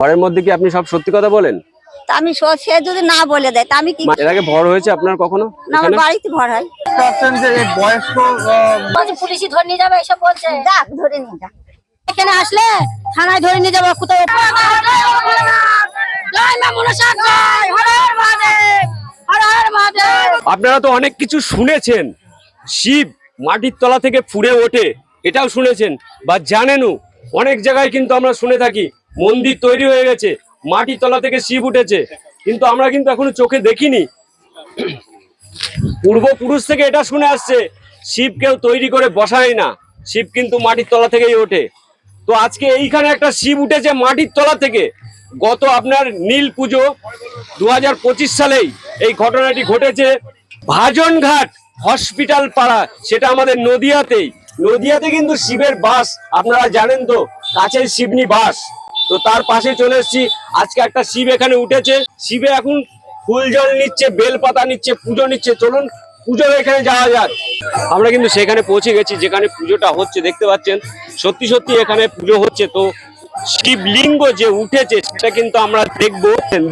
ঘরের মধ্যে কি আপনি সব সত্যি কথা বলেন? তা আমি স- সে যদি না বলে দেয় তা আমি কি এর আগে ভর হয়েছে আপনার কখনো? না আমার এখানে? বাড়িতে ভর হয়। পাচ্ছেন যে এই বয়স্ক আহ, পুলিশই ধরে নিয়ে যাবে এসব বলছে। যাক ধরে নিয়ে যা এখানে আসলে থানায় ধরে নিয়ে যাব কোথাও জয় মা মনসা জয় হর হর মহাদেব হর হর মহাদেব আপনারা তো অনেক কিছু শুনেছেন। শিব মাটির তলা থেকে ফুড়ে ওঠে এটাও শুনেছেন। বা জানেনও অনেক জায়গায় কিন্তু আমরা শুনে থাকি। মন্দির তৈরি হয়ে গেছে, মাটির তলা থেকে শিব উঠেছে। কিন্তু আমরা কিন্তু এখনও চোখে দেখিনি। পূর্বপুরুষ থেকে এটা শুনে আসছে, শিব কেউ তৈরি করে বসায় না, শিব কিন্তু মাটির তলা থেকেই ওঠে। তো আজকে এইখানে একটা শিব উঠেছে মাটির তলা থেকে। গত আপনার নীল পুজো দু হাজার পঁচিশ সালেই এই ঘটনাটি ঘটেছে। ভাজনঘাট হসপিটাল পাড়া, সেটা আমাদের নদিয়াতেই। নদিয়াতে কিন্তু শিবের বাস, আপনারা জানেন তো, কাছের শিবনি বাস তো তার পাশে চলে এসেছি। আজকে একটা শিব এখানে উঠেছে। শিবে এখন ফুল জল নিচ্ছে বেল পাতা নিচ্ছে, পুজো নিচ্ছে। চলুন পুজোর এখানে যাওয়া যাক। আমরা কিন্তু সেখানে পৌঁছে গেছি, যেখানে পুজোটা হচ্ছে, দেখতে পাচ্ছেন। সত্যি সত্যি এখানে পুজো হচ্ছে। তো শিবলিঙ্গ যে উঠেছে, সেটা কিন্তু আমরা দেখব।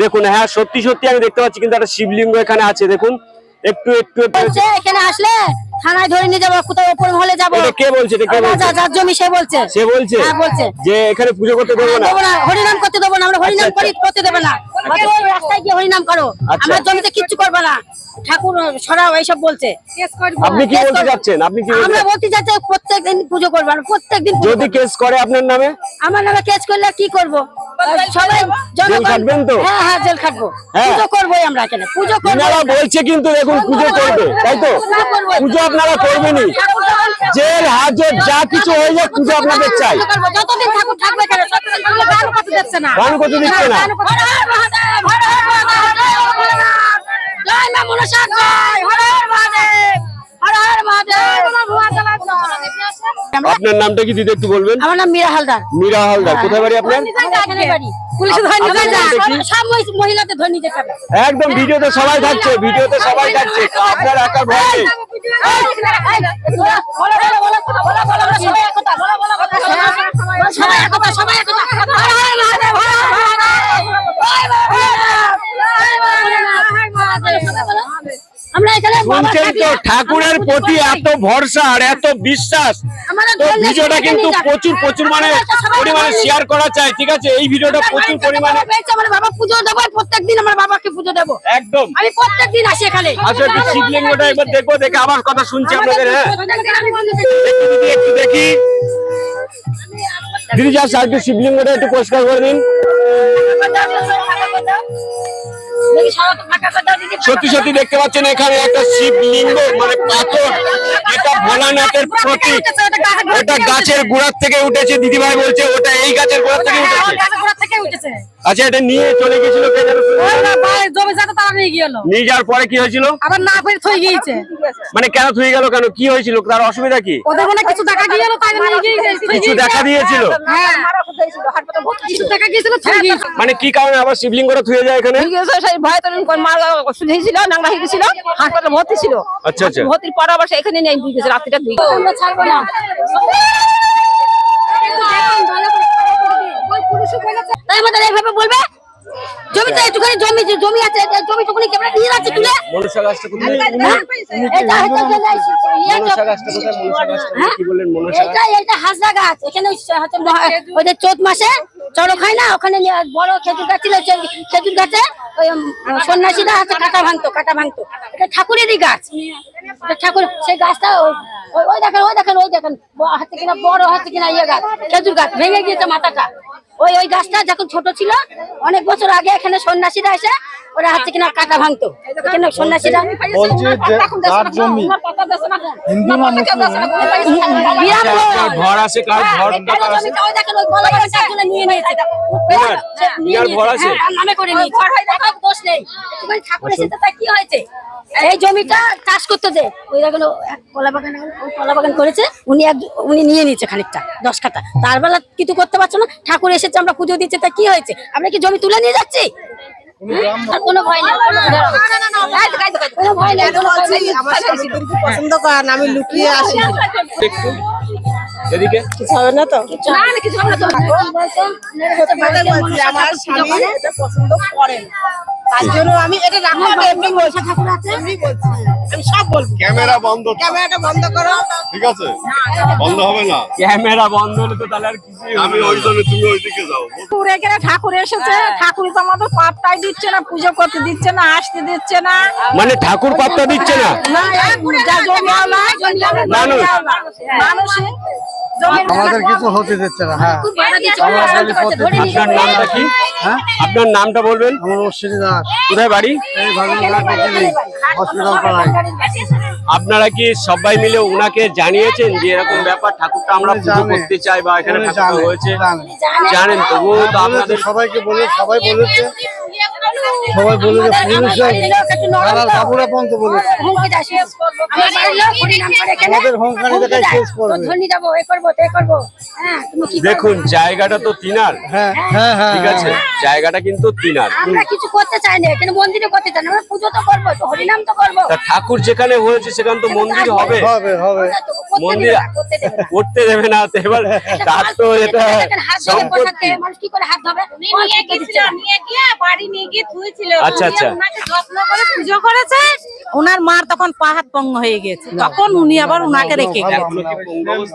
দেখুন হ্যাঁ সত্যি সত্যি আমি দেখতে পাচ্ছি, কিন্তু একটা শিবলিঙ্গ এখানে আছে। দেখুন, একটু একটু এখানে আসলে? থানায় ধরে নিয়ে যাব কোথাও ওপর মহলে যাব। কে বলছে? যার জমি সে বলছে। সে বলছে? হ্যাঁ, বলছে। যে এখানে পুজো করতে দেবো না? দেবো না হরিনাম করতে দেবো না আমরা হরিনাম আচ্ছা, করি করতে দেবে না। রাস্তায় গিয়ে হরিনাম করো। আচ্ছা। আমার জমিতে কিচ্ছু করবে না। ঠাকুর সরাও এইসব বলছে। আপনি কি বলতে করব। আপনি কি আমরা বলতে চাচ্ছি প্রত্যেক দিন পুজো করব আমরা প্রত্যেক দিন পুজো যদি কেস করে আপনার নামে? আমার নামে কেস করলে কি করব? সবাই খাটবেন তো? হ্যাঁ হ্যাঁ জেল খাটবো। হ্যাঁ। পুজো করবোই আমরা এখানে পুজো করব আপনারা বলছে কিন্তু দেখুন পুজো করবে তাই তো? পুজো আপনারা করবেনই। জেল হাজত যা কিছু হয়ে যাক পুজো আপনাদের চাই। যতদিন ঠাকুর থাকবে এখানে। ততদিন পুজো গান করতে দিচ্ছে না। গান করতে দিচ্ছে জয় মা মনসা জয় হর হর আপনার নামটা কি দিদি একটু বলবেন? আমার নাম মীরা হালদার। মীরা হালদার। কোথায় বাড়ি আপনার? একদম ভিডিওতে সবাই থাকছে ভিডিওতে সবাই থাকছে আপনার একার ভয় নেই। এখানে বাবা শুনছেন তো? ঠাকুরের প্রতি এত ভরসা আর এত বিশ্বাস। তো ভিডিওটা কিন্তু প্রচুর প্রচুর মানে পরিমাণে শেয়ার করা চাই ঠিক আছে? এই ভিডিওটা প্রচুর পরিমাণে পেয়েছে, আমার বাবা পুজো দেবো প্রত্যেক দিন আমার বাবাকে পুজো দেবো। একদম। আমি প্রত্যেক আসি এখানে। আচ্ছা একটু শিবলিঙ্গটা একবার দেখব দেখে আবার কথা শুনছি আপনাদের হ্যাঁ? একটু দেখি দিদি যা একটু শিবলিঙ্গটা একটু পরিষ্কার করে দিন সত্যি সত্যি দেখতে পাচ্ছেন এখানে একটা শিবলিঙ্গ মানে পাথর এটা ভোলানাথের প্রতীক ওটা গাছের গোড়ার থেকে উঠেছে দিদিভাই বলছে ওটা এই গাছের গোড়ার থেকে উঠেছে আচ্ছা এটা নিয়ে চলে গেছিল কে জানো? নিয়ে যাওয়ার পরে কি হয়েছিল আবার না ফের থই গিয়েছে মানে কেন থুয়ে গেল কেন কি হয়েছিল তার অসুবিধা কি ওদের মনে কিছু দেখা গিয়েছিল তাই নিয়ে গিয়েছে কিছু গিয়েছে। দেখা দিয়েছিল হ্যাঁ কিছু দেখা গিয়েছিল থই গিয়েছে মানে কি কারণে আবার শিবলিং করে থুয়ে যায় এখানে সেই ভয় তো মার ওষুধ হয়েছিল নাংলা হয়ে গেছিল হাসপাতালে ভর্তি ছিল আচ্ছা আচ্ছা ভর্তির পর আবার সে এখানে নেই বুঝে রাত্রিটা দুই আমরা ছাড়বো না তাই আমাদের এইভাবে বলবে? জমিতে একটুখানি জমি জমি আছে জমি টুকুনি দিয়ে যাচ্ছে তুলে। মনসা গাছটা কোথায়? হ্যাঁ? এটা ইয়ে মনসা গাছটা কোথায়? মনসা গাছটা হ্যাঁ? কি বললেন মনসা এইটা এইটা হাসদা গাছ। এখানে হচ্ছে যে চোদ্দ মাসে চড়ো খায় না? ওখানে নিয়ে বড় খেজুর গাছ ছিল খেজুর গাছে ওই সন্ন্যাসীরা আছে কাটা ভাঙতো কাটা ভাঙতো। এটা ঠাকুরেরই গাছ। ঠাকুর সেই গাছটা ওই- দেখেন ওই দেখেন ওই দেখেন। হচ্ছে কিনা বড় হচ্ছে কিনা ইয়ে গাছ খেজুর গাছ। ভেঙে গিয়েছে মাথাটা। ওই ওই গাছটা যখন ছোট ছিল অনেক বছর আগে এখানে সন্ন্যাসীরা এসে ওরা হচ্ছে কিনা কাটা ভাঙতো। এখানে সন্ন্যাসীরা বলছি যে যার জমি? হিন্দু না মুসলিম বিরাট কার ঘর আছে কার ঘর এই জমিটা ওই দেখেন ওই গলা বাড়িটা তুলে নিয়ে নিয়েছে। ঘর আছে? হ্যাঁ, নামে করে। দোষ নেই। একটুখানি ঠাকুর এসেছে, কি হয়েছে? এই জমিটা চাষ করতে যে ওই দেখেন কলা বাগান কলা বাগান করেছে। উনি এক উনি নিয়ে নিয়েছে খানিকটা দশ কাটা। তার বেলা কিছু করতে পারছ না। ঠাকুর এসেছে আমরা পুজো দিচ্ছি তা কি হয়েছে? আমরা কি জমি তুলে নিয়ে যাচ্ছি? আর কোনো ভয় নেই কোনো ভয় নেই। কোনো ভয় নেই পছন্দ করেন আমি লুকিয়ে আসি। এদিকে। কিছু হবে না তো? না না কিছু হবে না তো। কি বলছো? আপনারা হচ্ছে বাড়িতে মনসা আমার স্বামী এটা পছন্দ না তার জন্য আমি এটা রাখব এমনি ঠাকুর আছে এমনি বলছি। আমি সব বলব। ক্যামেরা বন্ধ ক্যামেরাটা বন্ধ করো। ঠিক আছে? বন্ধ হবে না? ক্যামেরা বন্ধ হলে তো তাহলে আর কিছুই আমি ওই জন্য তুমি ওইদিকে যাও। ঠাকুর এসেছে। ঠাকুর তো আমাদের দিচ্ছে না পুজো করতে দিচ্ছে না আসতে দিচ্ছে না। মানে ঠাকুর পাত্তা দিচ্ছে না? মানুষ। আমাদের কিছু হতে দিচ্ছে না হ্যাঁ। আপনার নামটা কি? হ্যাঁ? আপনার নামটা বলবেন? আমার অশ্বিনী দাস। কোথায় বাড়ি। হসপিটাল পাড়ায়। আপনারা কি সবাই মিলে ওনাকে জানিয়েছেন যে এরকম ব্যাপার? ঠাকুরটা আমরা পুজো করতে চাই বা এখানে হয়েছে। জানেন তবুও তো আপনাদের সবাইকে বলে সবাই বলেছে। সবাই বলেছে পুলিশে থানার বাবুরা পর্যন্ত এখানে আমাদের হুঙ্কারি দেখায় শেষ করবে। হ্যাঁ? দেখুন জায়গাটা তো তিনার। হ্যাঁ হ্যাঁ। ঠিক আছে জায়গাটা কিন্তু তিনার। আমরা কিছু করতে চাই না এখানে মন্দিরে করতে চাই না আমরা পুজো তো করব তো হরিনাম তো করব। ঠাকুর যেখানে হয়েছে সেখানে তো মন্দির হবে। মন্দির করতে দেবে না। তো এবার তার তো এটা সম্পত্তি। মানুষ কি করে হাত ধরে? নিয়ে গিয়ে বাড়ি নিয়ে গিয়ে ধুয়েছিল। আচ্ছা, আচ্ছা। ওনাকে যত্ন করে পুজো করেছে। ওনার মার তখন পা হাত পঙ্গ হয়ে গেছে তখন উনি আবার ওনাকে রেখে গেছে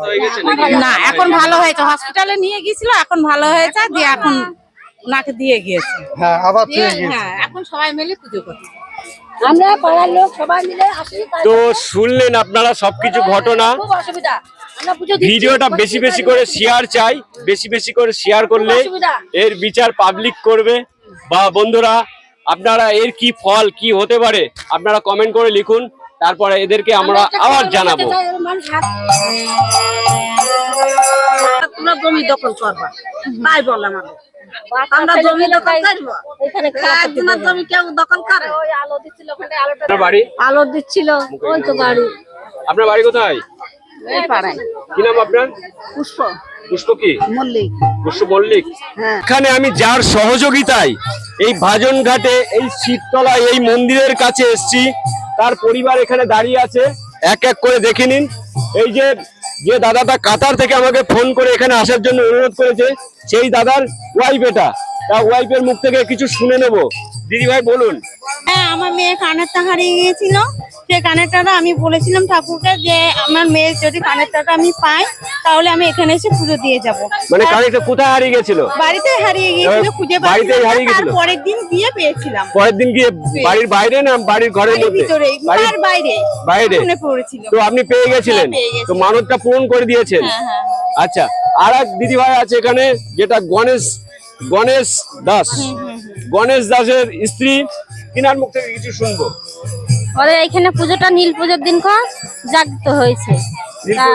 হয়ে? না এখন ভালো হয়েছে। হসপিটালে নিয়ে গিয়েছিল এখন ভালো হয়েছে দিয়ে এখন ওনাকে দিয়ে গিয়েছে। হ্যাঁ আবার গেছে হ্যাঁ এখন সবাই মিলে পুজো করছে। আমরা পাড়ার লোক সবাই মিলে আসি তো শুনলেন আপনারা সবকিছু ঘটনা? খুব অসুবিধা। ভিডিওটা বেশি বেশি করে শেয়ার চাই বেশি বেশি করে শেয়ার করলে এর বিচার পাবলিক করবে। বা বন্ধুরা আপনারা এর কি ফল কি হতে পারে আপনারা কমেন্ট করে লিখুন তারপরে এদেরকে আমরা আবার জানাব। বলতে চাই, মানুষ হাত তোমরা জমি দখল করবা তাই বলে আমরা জমি দখল করব। একজনের জমি কেউ দখল করে? আলো দিচ্ছিল ওখানে আলোটা আপনার বাড়ি? আলো দিচ্ছিল ওই তো গাড়ি আপনার বাড়ি কোথায়? এই পাড়ায়। কি নাম আপনার? পুষ্প। পুষ্প কি? মল্লিক। পুষ্প মল্লিক। হ্যাঁ। এখানে আমি যার সহযোগিতায় এই ভাজন ঘাটে এই শীততলায় এই মন্দিরের কাছে এসেছি। তার পরিবার এখানে দাঁড়িয়ে আছে। এক এক করে দেখে নিন। এই যে যে দাদাটা কাতার থেকে আমাকে ফোন করে এখানে আসার জন্য অনুরোধ করেছে সেই দাদার ওয়াইফ এটা। তা ওয়াইফের মুখ থেকে কিছু শুনে নেব। দিদি ভাই বলুন। হ্যাঁ আমার মেয়ে কানেরটা হারিয়ে গিয়েছিল। সেই কানেরটাটা আমি বলেছিলাম ঠাকুরকে যে আমার মেয়ের যদি কানেরটাটা আমি পাই তাহলে আমি এখানে এসে পুজো দিয়ে যাব। মানে কানেক্টটা কোথায় হারিয়ে গেছিল? বাড়িতে হারিয়ে গিয়েছিল খুঁজে না, হারিয়ে গেছিল? তারপরের দিন গিয়ে পেয়েছিলাম। পরের দিন গিয়ে বাড়ির বাইরে না বাড়ির ঘরের মধ্যে? ভিতরে বাড়ির বাইরে বাইরে? পড়েছিল। তো আপনি পেয়ে গেছিলেন? হ্যাঁ, পেয়ে গেছি। তো মানতটা পূরণ করে দিয়েছেন? হ্যাঁ, হ্যাঁ। আচ্ছা আর এক দিদি ভাই আছে এখানে যেটা গণেশ গণেশ দাস। গণেশ দাসের স্ত্রী। কিনার মুখ থেকে কিছু শুনব। ওদের এখানে পুজোটা নীল পুজোর দিন জাগ্রত হয়েছে। তা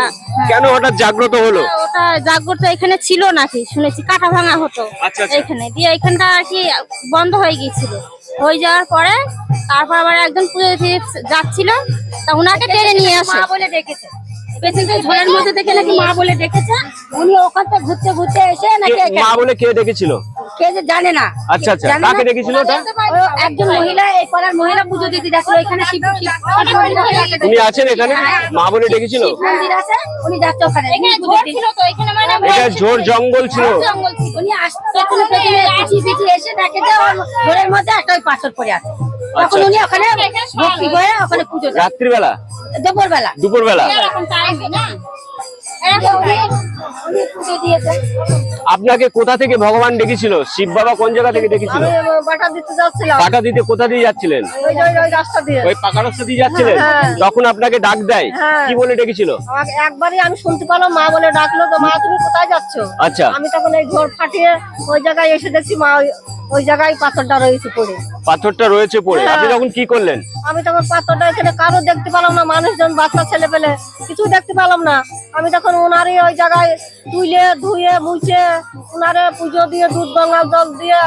কেন হঠাৎ জাগ্রত হলো? ওটা জাগ্রত এখানে ছিল নাকি? শুনেছি কাটা ভাঙা হতো আচ্ছা, আচ্ছা। এখানে। দিয়ে এখানটা আর কি বন্ধ হয়ে গিয়েছিল। হয়ে যাওয়ার পরে তারপর আবার একজন পুজো দিতে যাচ্ছিল। তা ওনাকে টেনে নিয়ে আসে। মা বলে ডেকেছে পেশেন্টের ঝোলের মধ্যে দেখে নাকি মা বলে ডেকেছে উনি ওখানটা ঘুরতে ঘুরতে এসে নাকি কে- এখানে- মা বলে কে ডেকেছিল কে যে জানে না? আচ্ছা, আচ্ছা। কাকে? ওটা? একজন মহিলা এই পাড়ার মহিলা পুজো দিতে যাচ্ছিল এখানে শিব শিব- শিব মন্দির আছে। উনি আছেন এখানে? মা বলে ডেকেছিল? মন্দির আছে উনি যাচ্ছে ওখানে। ঝোর দিতে- ছিল তো এখানে মানে এটা জোর জঙ্গল ছিল। উনি আসতে তখন পেছনে পিছিয়ে পিছিয়ে এসে দেখে যে ঘরের মধ্যে একটা ওই পাথর পড়ে আছে। তখন আচ্ছা। উনি ওখানে ভক্তি করে ওখানে পুজো রাত্রিবেলা? দুপুর বেলা দুপুর বেলা এরকম টাইম না আপনাকে কোথা থেকে ভগবান ডেকেছিল? শিব বাবা কোন জায়গা থেকে ডেকেছিল? আমি বাটা দিতে কোথা দিয়ে যাচ্ছিলেন? ওই পাকা রাস্তা দিয়ে যাচ্ছিলেন? তখন আপনাকে ডাক দেয়। হ্যাঁ। কি বলে ডেকেছিল? একবারই আমি শুনতে পেলাম মা বলে ডাকলো তো মা তুমি কোথায় যাচ্ছ? আচ্ছা। আমি তখন এই ঝোড় ফাটিয়ে ওই জায়গায় এসে দেখছি মা ওই- ওই জায়গায় পাথরটা রয়েছে পড়ে। পাথরটা রয়েছে পড়ে। হ্যাঁ। আপনি তখন কি করলেন? আমি তখন পাথরটা এখানে কারও দেখতে পেলাম না মানুষজন বাচ্চা ছেলে পেলে কিছু দেখতে পেলাম না। আমি তখন ওনারই ওই জায়গায় তুলে ধুয়ে মুছে ওনারে পুজো দিয়ে দুধ গঙ্গাল জল দিয়ে।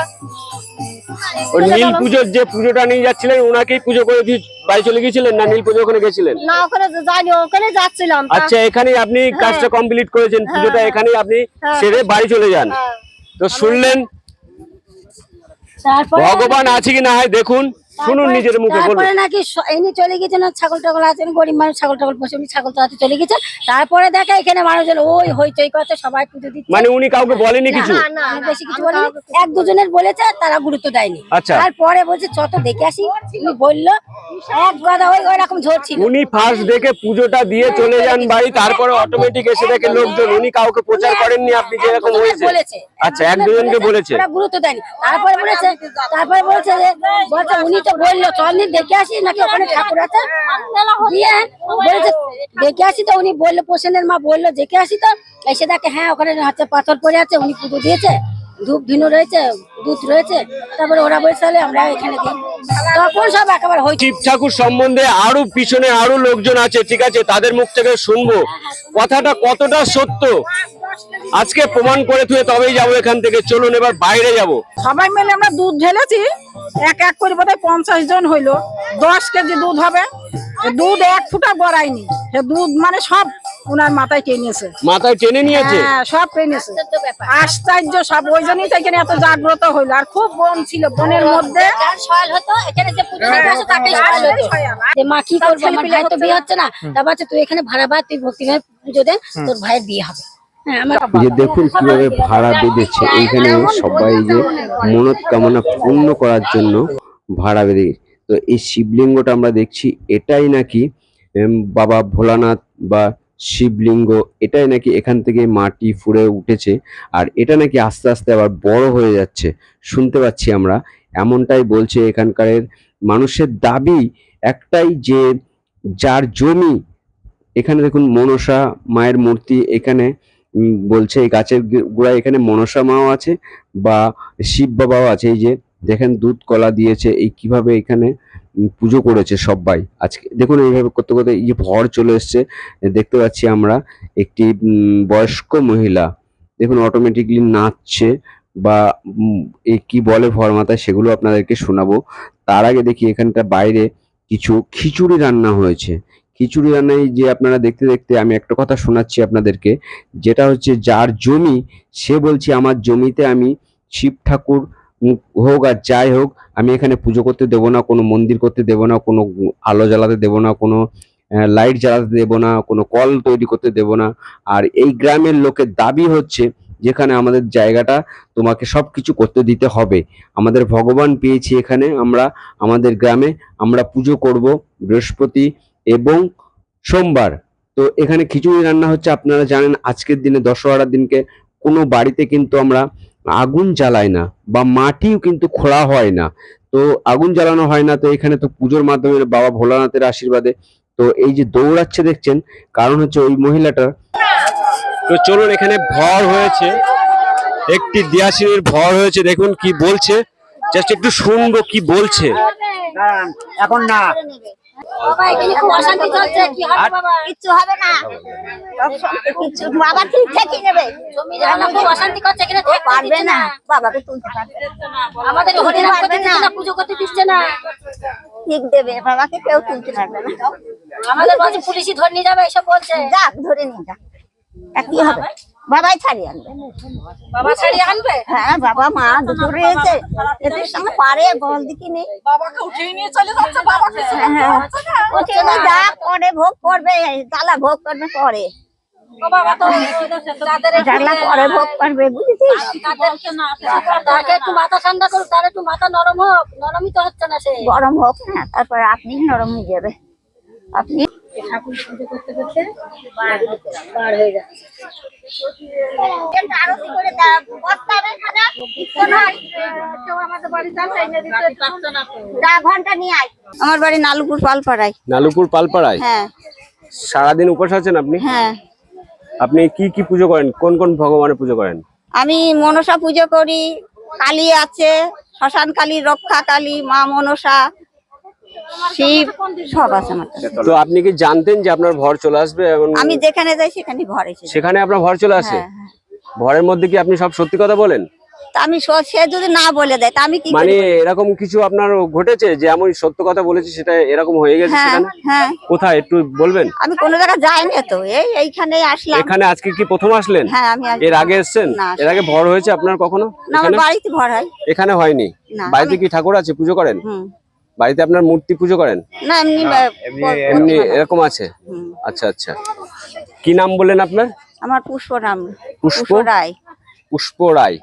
ওই নীল পুজোর যে পুজোটা নিয়ে যাচ্ছিলেন ওনাকেই পুজো করে দিয়ে বাড়ি চলে গিয়েছিলেন না? নীল পুজো ওখানে গেছিলেন? না ওখানে যাইনি ওখানে যাচ্ছিলাম। আচ্ছা এখানেই আপনি কাজটা কমপ্লিট করেছেন পুজোটা এখানেই আপনি হ্যাঁ। সেরে বাড়ি চলে যান। হ্যাঁ। তো শুনলেন ভগবান আছে কি না হয় দেখুন। শুনুন তারপরে- নিজের মুখে বলুন। তারপরে নাকি এমনি চলে গেছে না ছাগল টাগল আছেন গরিব মানুষ ছাগল টাগল বসে উনি ছাগল চালাতে চলে গেছে। তারপরে দেখে এখানে মানুষজন ওই হইচই করতে সবাই পুজো দিচ্ছে। মানে উনি কাউকে বলেনি কিছু? না, বেশি কিছু বলিনি। এক দুজনের বলেছে তারা গুরুত্ব দেয়নি। আচ্ছা। তারপরে বলছে চত দেখে আসি। উনি বলল এক কথা ওই ওরকম ঝরছিল উনি ফার্স্ট দেখে পুজোটা দিয়ে চলে যান বাড়ি তারপরে অটোমেটিক এসে দেখে লোকজন উনি কাউকে প্রচার করেননি আপনি যে এরকম হয়েছে। বলেছে আচ্ছা এক দুজনকে বলেছে। গুরুত্ব দেয়নি। তারপরে বলেছে তারপরে বলেছে যে বলছে উনি তো বলল চন্দির দেখে আসি নাকি ওখানে ঠাকুর আছে? দিয়ে দেখে আসি তো। উনি বলল পোষণের মা বলল, দেখে আসি তো। এসে দেখে হ্যাঁ ওখানে হাতে পাথর পড়ে আছে, উনি পুজো দিয়েছে, ধূপ ধুনো রয়েছে, দুধ রয়েছে, তারপরে ওরা বলছে আমরা এখানে তখন সব একেবারে হয়েছে শিব ঠাকুর সম্বন্ধে আরও পিছনে আরও লোকজন আছে, ঠিক আছে? তাদের মুখ থেকে শুনব। কথাটা কতটা সত্য? আজকে প্রমাণ করে থুয়ে তবেই যাব এখান থেকে। চলুন এবার বাইরে যাব। সবাই মিলে আমরা দুধ ঢেলেছি। এক এক করে বোধহয় পঞ্চাশ জন হইল। দশ কেজি দুধ হবে। দুধ এক ফুটা গড়ায়নি। সে দুধ মানে সব ওনার মাথায় টেনেছে মাথায় টেনে নিয়েছে? হ্যাঁ সব টেনেছে আশ্চর্য সব। ওই জন্যই তো এখানে এত জাগ্রত হইল। আর খুব বন ছিল বনের মধ্যে। মা কি করব? আমার ভাই তো বিয়ে হচ্ছে না। তারপর তুই এখানে ভাড়া ভাড়া তুই ভক্তি পুজো দে তোর ভাইয়ের বিয়ে হবে। যে দেখুন কীভাবে ভাড়া বেঁধেছে এইখানে সবাই যে মনস্কামনা পূর্ণ করার জন্য ভাড়া বেঁধে তো এই শিবলিঙ্গটা আমরা দেখছি এটাই নাকি বাবা ভোলানাথ বা শিবলিঙ্গ এটাই নাকি এখান থেকে মাটি ফুঁড়ে উঠেছে আর এটা নাকি আস্তে আস্তে আবার বড় হয়ে যাচ্ছে। শুনতে পাচ্ছি আমরা এমনটাই বলছে এখানকার মানুষের দাবি একটাই যে যার জমি এখানে দেখুন মনসা মায়ের মূর্তি এখানে বলছে এই গাছের গোড়ায় এখানে মনসা মাও আছে বা শিব বাবাও আছে। এই যে দেখেন দুধ কলা দিয়েছে, এই কীভাবে এখানে পুজো করেছে সবাই। আজকে দেখুন এইভাবে করতে করতে এই যে ভর চলে এসছে। দেখতে পাচ্ছি আমরা একটি বয়স্ক মহিলা। দেখুন অটোমেটিকলি নাচছে বা এ কি বলে ভর মাথায় সেগুলো আপনাদেরকে শোনাবো। তার আগে দেখি এখানটা বাইরে কিছু খিচুড়ি রান্না হয়েছে। খিচুড়ি রান্নায় যে আপনারা দেখতে দেখতে আমি একটা কথা শোনাচ্ছি আপনাদেরকে, যেটা হচ্ছে যার জমি, সে বলছে আমার জমিতে আমি শিব ঠাকুর হোক আর যাই হোক, আমি এখানে পুজো করতে দেবো না, কোনো মন্দির করতে দেবো না, কোনো আলো জ্বালাতে দেবো না, কোনো লাইট জ্বালাতে দেবো না, কোনো কল তৈরি করতে দেবো না। আর এই গ্রামের লোকের দাবি হচ্ছে যেখানে আমাদের জায়গাটা তোমাকে সব কিছু করতে দিতে হবে। আমাদের ভগবান পেয়েছি এখানে, আমরা, আমাদের গ্রামে আমরা পুজো করব, বৃহস্পতি এবং সোমবার। তো এখানে খিচুড়ি রান্না হচ্ছে, আপনারা জানেন আজকের দিনে দশহরার দিনকে কোনো বাড়িতে কিন্তু আমরা আগুন জ্বালাই না বা মাটিও কিন্তু খোলা হয় না। তো আগুন জ্বালানো হয় না, তো এখানে তো পুজোর মাধ্যমে বাবা ভোলানাথের আশীর্বাদে তো এই যে দৌড়াচ্ছে দেখছেন, কারণ হচ্ছে ওই মহিলাটার। তো চলুন এখানে ভর হয়েছে, একটি দিয়াশিনীর ভর হয়েছে, দেখুন কি বলছে, জাস্ট একটু শুনব কি বলছে। এখন না। বাবা এখানে খুব অশান্তি চলছে। কি হবে বাবা? কিচ্ছু হবে না। কিচ্ছু বাবা ঠিক ঠিকই নেবে। জমি জায়গা খুব অশান্তি করছে এখানে পারবে না। বাবাকে তুলতে পারবে আমাদের পারবে না। পুজো করতে দিচ্ছে না। ঠিক দেবে। বাবাকে কেউ তুলতে পারবে না। আমাদের বলছে পুলিশই ধরে নিয়ে যাবে এসব বলছে। যাক ধরে নিয়ে যাক। কি হবে? বাবাই ছাড়িয়ে আনবে। বাবা ছাড়িয়ে আনবে? হ্যাঁ বাবা মা দুটো রয়েছে। এদের সঙ্গে পারে বল দেখি নেই। বাবাকে উঠিয়ে নিয়ে চলে যাচ্ছে বাবাকে হ্যাঁ ওখানে যা করে ভোগ করবে জ্বালা ভোগ করবে পরে। ও বাবা তো যাদের জ্বালা পরে ভোগ করবে বুঝেছিস? তাকে একটু মাথা ঠান্ডা করুক তার একটু মাথা নরম হোক নরমই তো হচ্ছে না সে। গরম হোক না তারপরে আপনি নরম হয়ে যাবে। আপনি ঠাকুর পুজো করতে করতে বার বার হয়ে যাচ্ছে। আরতি করে বসতাবে এখানে যা ঘণ্টা নিয়ে আয় আমার বাড়ি নালুপুর পালপাড়ায়। নালুপুর পালপাড়ায়? হ্যাঁ। সারাদিন উপোস আছেন আপনি? হ্যাঁ। আপনি কি কি পুজো করেন? কোন কোন ভগবানের পুজো করেন? আমি মনসা পুজো করি কালী আছে শ্মশান কালী রক্ষা কালী মা মনসা শিব সব আছে আমার কাছে। তো আপনি কি জানতেন যে আপনার ভর চলে আসবে এবং আমি যেখানে যাই সেখানে ঘর এসে। সেখানে আপনার ভর চলে আসে? হ্যাঁ, হ্যাঁ। ভরের মধ্যে কি আপনি সব সত্যি কথা বলেন? তা আমি স- সে যদি না বলে দেয় তা আমি কি মানে করি? এরকম কিছু আপনার ঘটেছে যে আমি সত্য কথা বলেছি সেটা এরকম হয়ে গেছে হ্যাঁ সেখানে? হ্যাঁ। কোথায় একটু বলবেন? আমি কোনো জায়গায় যাইনি তো এই এইখানে আসলাম। এখানে আজকে কি প্রথম আসলেন? হ্যাঁ আমি আজ- এর আগে এসেছেন? না। এর আগে ভর হয়েছে আপনার কখনো? না আমার এখানে? বাড়িতে ভর হয়। এখানে হয়নি। না, বাড়িতে কি ঠাকুর আছে পুজো করেন? হুম। বাড়িতে আপনার মূর্তি পুজো করেন? না এমনি এমনি এরকম আছে? আচ্ছা আচ্ছা। কি নাম বললেন আপনার? আমার পুষ্প নাম। পুষ্প? রায়। পুষ্প রায়।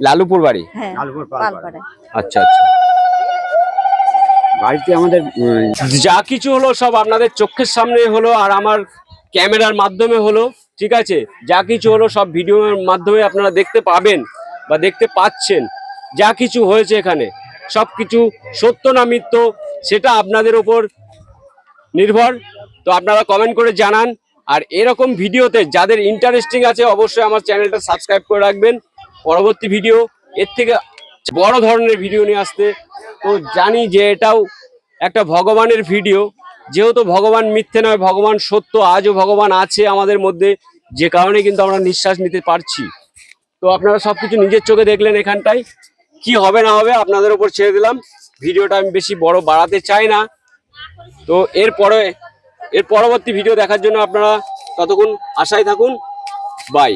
লালুপুর বাড়ি? হ্যাঁ আচ্ছা আচ্ছা। বাড়িতে আমাদের যা কিছু হলো সব আপনাদের চোখের সামনে হলো আর আমার ক্যামেরার মাধ্যমে হলো ঠিক আছে? যা কিছু হলো সব ভিডিওর মাধ্যমে আপনারা দেখতে পাবেন বা দেখতে পাচ্ছেন। যা কিছু হয়েছে এখানে। সব কিছু সত্য না মিথ্য, সেটা আপনাদের ওপর নির্ভর। তো আপনারা কমেন্ট করে জানান। আর এরকম ভিডিওতে যাদের ইন্টারেস্টিং আছে, অবশ্যই আমার চ্যানেলটা সাবস্ক্রাইব করে রাখবেন। পরবর্তী ভিডিও এর থেকে বড় ধরনের ভিডিও নিয়ে আসতে। তো জানি যে এটাও একটা ভগবানের ভিডিও যেহেতু ভগবান মিথ্যে নয়, ভগবান সত্য, আজও ভগবান আছে আমাদের মধ্যে। যে কারণে কিন্তু আমরা নিঃশ্বাস নিতে পারছি। তো আপনারা সবকিছু নিজের চোখে দেখলেন এখানটায়। কি হবে না হবে আপনাদের উপর ছেড়ে দিলাম। ভিডিওটা আমি বেশি বড় বাড়াতে চাই না। তো এরপরে এর পরবর্তী ভিডিও দেখার জন্য আপনারা ততক্ষণ আশায় থাকুন। বাই